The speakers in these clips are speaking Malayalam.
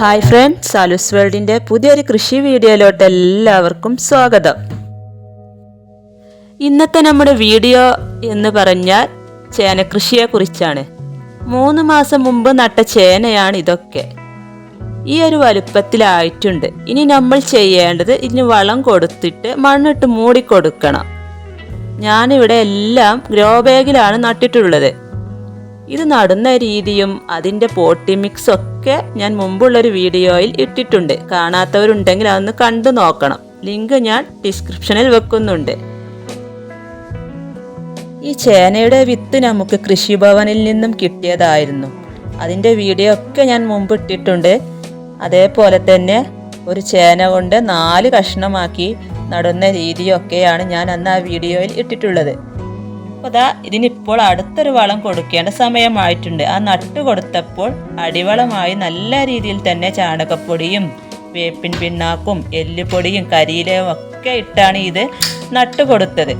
ഹായ് ഫ്രണ്ട് സാലൂസ് വേൾഡിന്റെ പുതിയൊരു കൃഷി വീഡിയോയിലോട്ട് എല്ലാവർക്കും സ്വാഗതം. ഇന്നത്തെ നമ്മുടെ വീഡിയോ എന്ന് പറഞ്ഞാൽ ചേനകൃഷിയെക്കുറിച്ചാണ് മൂന്ന് മാസം മുമ്പ് നട്ട ചേനയാണ് ഇതൊക്കെ. ഈ ഒരു വലുപ്പത്തിലായിട്ടുണ്ട്. ഇനി നമ്മൾ ചെയ്യേണ്ടത് ഇതിന് വളം കൊടുത്തിട്ട് മണ്ണിട്ട് മൂടിക്കൊടുക്കണം ഞാനിവിടെ എല്ലാം ഗ്രോ ബാഗിലാണ് നട്ടിട്ടുള്ളത്. ഇത് നടുന്ന രീതിയും അതിന്റെ പോട്ടി മിക്സ് ഒക്കെ ഞാൻ മുമ്പുള്ളൊരു വീഡിയോയിൽ ഇട്ടിട്ടുണ്ട്. കാണാത്തവരുണ്ടെങ്കിൽ അതൊന്ന് കണ്ടു നോക്കണം. ലിങ്ക് ഞാൻ ഡിസ്ക്രിപ്ഷനിൽ വെക്കുന്നുണ്ട്. ഈ ചേനയുടെ വിത്ത് നമുക്ക് കൃഷിഭവനിൽ നിന്നും കിട്ടിയതായിരുന്നു. അതിന്റെ വീഡിയോ ഒക്കെ ഞാൻ മുമ്പ് ഇട്ടിട്ടുണ്ട്. അതേപോലെ തന്നെ ഒരു ചേന കൊണ്ട് നാല് കഷ്ണമാക്കി നടുന്ന രീതിയൊക്കെയാണ് ഞാൻ അന്ന് ആ വീഡിയോയിൽ ഇട്ടിട്ടുള്ളത്. അപ്പോൾ അതാ ഇതിനിപ്പോൾ അടുത്തൊരു വളം കൊടുക്കേണ്ട സമയമായിട്ടുണ്ട്. ആ നട്ട് കൊടുത്തപ്പോൾ അടിവളമായി നല്ല രീതിയിൽ തന്നെ ചാണകപ്പൊടിയും വേപ്പിൻ പിണ്ണാക്കും എല്ലുപൊടിയും കരിയിലയും ഒക്കെ ഇട്ടാണ് ഇത് നട്ട് കൊടുത്തത്.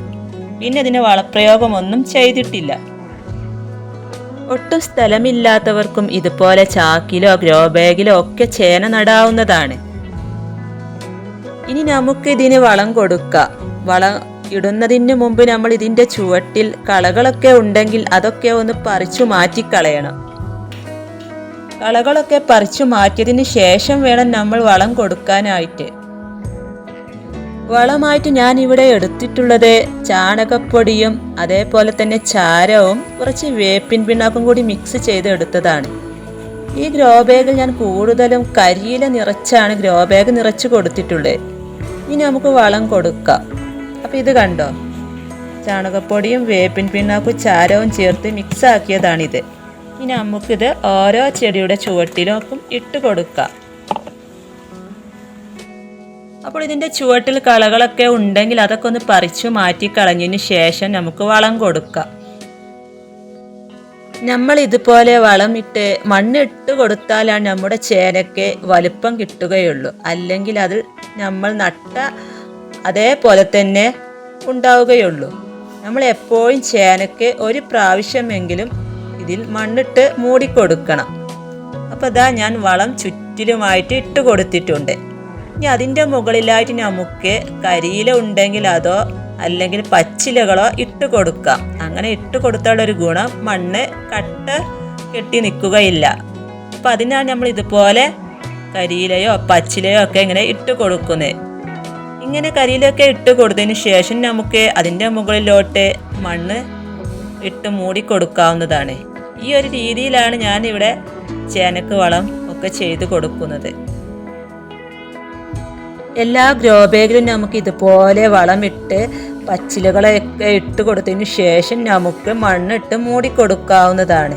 പിന്നെ ഇതിന് വളപ്രയോഗമൊന്നും ചെയ്തിട്ടില്ല. ഒട്ടും സ്ഥലമില്ലാത്തവർക്കും ഇതുപോലെ ചാക്കിലോ ഗ്രോ ബാഗിലോ ഒക്കെ ചേന നടാവുന്നതാണ്. ഇനി നമുക്ക് ഇതിന് വളം കൊടുക്കാം. വളം ഇടുന്നതിന് മുമ്പ് നമ്മൾ ഇതിന്റെ ചുവട്ടിൽ കളകളൊക്കെ ഉണ്ടെങ്കിൽ അതൊക്കെ ഒന്ന് പറിച്ചു മാറ്റിക്കളയണം. കളകളൊക്കെ പറിച്ചു മാറ്റിയതിന് ശേഷം വേണം നമ്മൾ വളം കൊടുക്കാനായിട്ട്. വളമായിട്ട് ഞാൻ ഇവിടെ എടുത്തിട്ടുള്ളത് ചാണകപ്പൊടിയും അതേപോലെ തന്നെ ചാരവും കുറച്ച് വേപ്പിൻ പിണ്ണാക്കും കൂടി മിക്സ് ചെയ്ത് എടുത്തതാണ് ഈ ഗ്രോ ബാഗിൽ ഞാൻ കൂടുതലും കരിയില നിറച്ചാണ് ഗ്രോ ബാഗ് നിറച്ച് കൊടുത്തിട്ടുള്ളത്. ഇനി നമുക്ക് വളം കൊടുക്കാം. അപ്പോൾ ഇത് കണ്ടോ? ചാണകപ്പൊടിയും വേപ്പിൻ പിണ്ണാക്കും ചാരവും ചേർത്ത് മിക്സ് ആക്കിയതാണിത്. ഇനി നമുക്കിത് ഓരോ ചെടിയുടെ ചുവട്ടിലും ഇട്ട് കൊടുക്കാം. അപ്പോൾ ഇതിന്റെ ചുവട്ടിൽ കളകളൊക്കെ ഉണ്ടെങ്കിൽ അതൊക്കെ ഒന്ന് പറിച്ചു മാറ്റി കളഞ്ഞതിന് ശേഷം നമുക്ക് വളം കൊടുക്കാം. നമ്മൾ ഇതുപോലെ വളം വളമിട്ട് മണ്ണിട്ട് കൊടുത്താലാണ് നമ്മുടെ ചേനയ്ക്ക് വലുപ്പം കിട്ടുകയുള്ളൂ. അല്ലെങ്കിൽ അത് നമ്മൾ നട്ട അതേപോലെ തന്നെ ഉണ്ടാവുകയുള്ളൂ. നമ്മൾ എപ്പോഴും ചേനയ്ക്ക് ഒരു പ്രാവശ്യമെങ്കിലും ഇതിൽ മണ്ണിട്ട് മൂടിക്കൊടുക്കണം. അപ്പോൾ ഇതാ ഞാൻ വളം ചുറ്റിലുമായിട്ട് ഇട്ട് കൊടുത്തിട്ടുണ്ട്. ഇനി അതിന്റെ മുകളിലായിട്ട് നമുക്ക് കരിയില ഉണ്ടെങ്കിൽ അതോ അല്ലെങ്കിൽ പച്ചിലകളോ ഇട്ട് കൊടുക്കാം. അങ്ങനെ ഇട്ട് കൊടുത്താൽ ഒരു ഗുണം മണ്ണ് കട്ട കെട്ടി നിൽക്കുകയില്ല. അപ്പം അതിനാണ് നമ്മൾ ഇതുപോലെ കരിയിലയോ പച്ചിലയോ ഒക്കെ ഇങ്ങനെ ഇട്ട് കൊടുക്കുന്നത്. ഇങ്ങനെ കരിയിലൊക്കെ ഇട്ട് കൊടുത്തതിന് ശേഷം നമുക്ക് അതിന്റെ മുകളിലോട്ട് മണ്ണ് ഇട്ട് മൂടി കൊടുക്കാവുന്നതാണ്. ഈ ഒരു രീതിയിലാണ് ഞാനിവിടെ ചേനക്ക് വളം ഒക്കെ ചെയ്ത് കൊടുക്കുന്നത്. എല്ലാ ഗ്രോ ബാഗിലും നമുക്ക് ഇതുപോലെ വളമിട്ട് പച്ചിലകളൊക്കെ ഇട്ട് കൊടുത്തതിന് ശേഷം നമുക്ക് മണ്ണിട്ട് മൂടി കൊടുക്കാവുന്നതാണ്.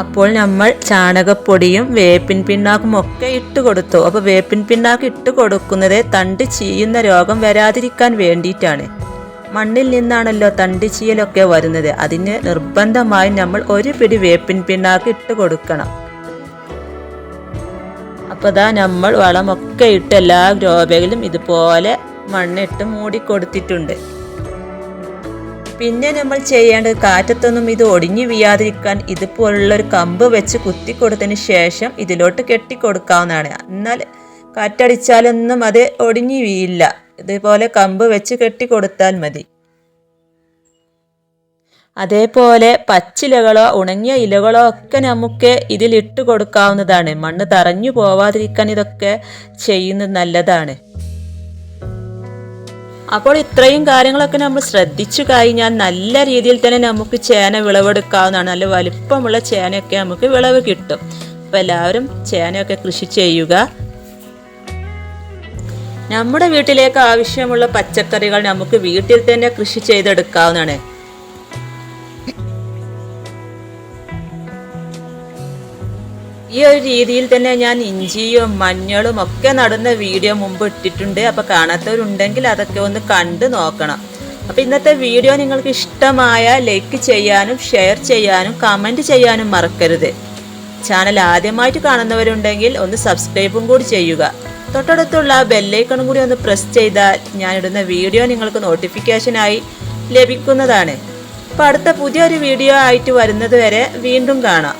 അപ്പോൾ നമ്മൾ ചാണകപ്പൊടിയും വേപ്പിൻ പിണ്ണാക്കും ഒക്കെ ഇട്ട് കൊടുത്തു. അപ്പോൾ വേപ്പിൻ പിണ്ണാക്ക് ഇട്ട് കൊടുക്കുന്നത് തണ്ട് ചീയുന്ന രോഗം വരാതിരിക്കാൻ വേണ്ടിയിട്ടാണ്. മണ്ണിൽ നിന്നാണല്ലോ തണ്ട് ചീയലൊക്കെ വരുന്നത്. അതിന് നിർബന്ധമായും നമ്മൾ ഒരു പിടി വേപ്പിൻ പിണ്ണാക്ക് ഇട്ട് കൊടുക്കണം. അപ്പോൾ ഇതാ നമ്മൾ വളമൊക്കെ ഇട്ട് എല്ലാ ഗ്രോബയിലും ഇതുപോലെ മണ്ണിട്ട് മൂടി കൊടുത്തിട്ടുണ്ട്. പിന്നെ നമ്മൾ ചെയ്യേണ്ടത് കാറ്റത്തൊന്നും ഇത് ഒടിഞ്ഞു വീയാതിരിക്കാൻ ഇതുപോലുള്ള ഒരു കമ്പ് വെച്ച് കുത്തി കൊടുത്തതിന് ശേഷം ഇതിലോട്ട് കെട്ടിക്കൊടുക്കാവുന്നതാണ്. എന്നാൽ കാറ്റടിച്ചാലൊന്നും അത് ഒടിഞ്ഞു വീയില്ല ഇതുപോലെ കമ്പ് വെച്ച് കെട്ടിക്കൊടുത്താൽ മതി. അതേപോലെ പച്ചിലകളോ ഉണങ്ങിയ ഇലകളോ ഒക്കെ നമുക്ക് ഇതിലിട്ട് കൊടുക്കാവുന്നതാണ്. മണ്ണ് തറഞ്ഞു പോവാതിരിക്കാൻ ഇതൊക്കെ ചെയ്യുന്നത് നല്ലതാണ്. അപ്പോൾ ഇത്രയും കാര്യങ്ങളൊക്കെ നമ്മൾ ശ്രദ്ധിച്ചു കഴിഞ്ഞാൽ നല്ല രീതിയിൽ തന്നെ നമുക്ക് ചേന വിളവെടുക്കാവുന്നതാണ്. നല്ല വലിപ്പമുള്ള ചേനയൊക്കെ നമുക്ക് വിളവ് കിട്ടും. അപ്പോൾ എല്ലാവരും ചേനയൊക്കെ കൃഷി ചെയ്യുക. നമ്മുടെ വീട്ടിലേക്ക് ആവശ്യമുള്ള പച്ചക്കറികൾ നമുക്ക് വീട്ടിൽ തന്നെ കൃഷി ചെയ്തെടുക്കാവുന്നതാണ്. ഈ ഒരു രീതിയിൽ തന്നെ ഞാൻ ഇഞ്ചിയും മഞ്ഞളും ഒക്കെ നടുന്ന വീഡിയോ മുമ്പ് ഇട്ടിട്ടുണ്ട്. അപ്പോൾ കാണാത്തവരുണ്ടെങ്കിൽ അതൊക്കെ ഒന്ന് കണ്ടു നോക്കണം. അപ്പോൾ ഇന്നത്തെ വീഡിയോ നിങ്ങൾക്ക് ഇഷ്ടമായ ലൈക്ക് ചെയ്യാനും ഷെയർ ചെയ്യാനും കമന്റ് ചെയ്യാനും മറക്കരുത്. ചാനൽ ആദ്യമായിട്ട് കാണുന്നവരുണ്ടെങ്കിൽ ഒന്ന് സബ്സ്ക്രൈബും കൂടി ചെയ്യുക. തൊട്ടടുത്തുള്ള ബെല്ലൈക്കണും കൂടി ഒന്ന് പ്രസ് ചെയ്താൽ ഞാനിടുന്ന വീഡിയോ നിങ്ങൾക്ക് നോട്ടിഫിക്കേഷനായി ലഭിക്കുന്നതാണ്. അപ്പോൾ അടുത്ത പുതിയൊരു വീഡിയോ ആയിട്ട് വരുന്നത് വരെ വീണ്ടും കാണാം.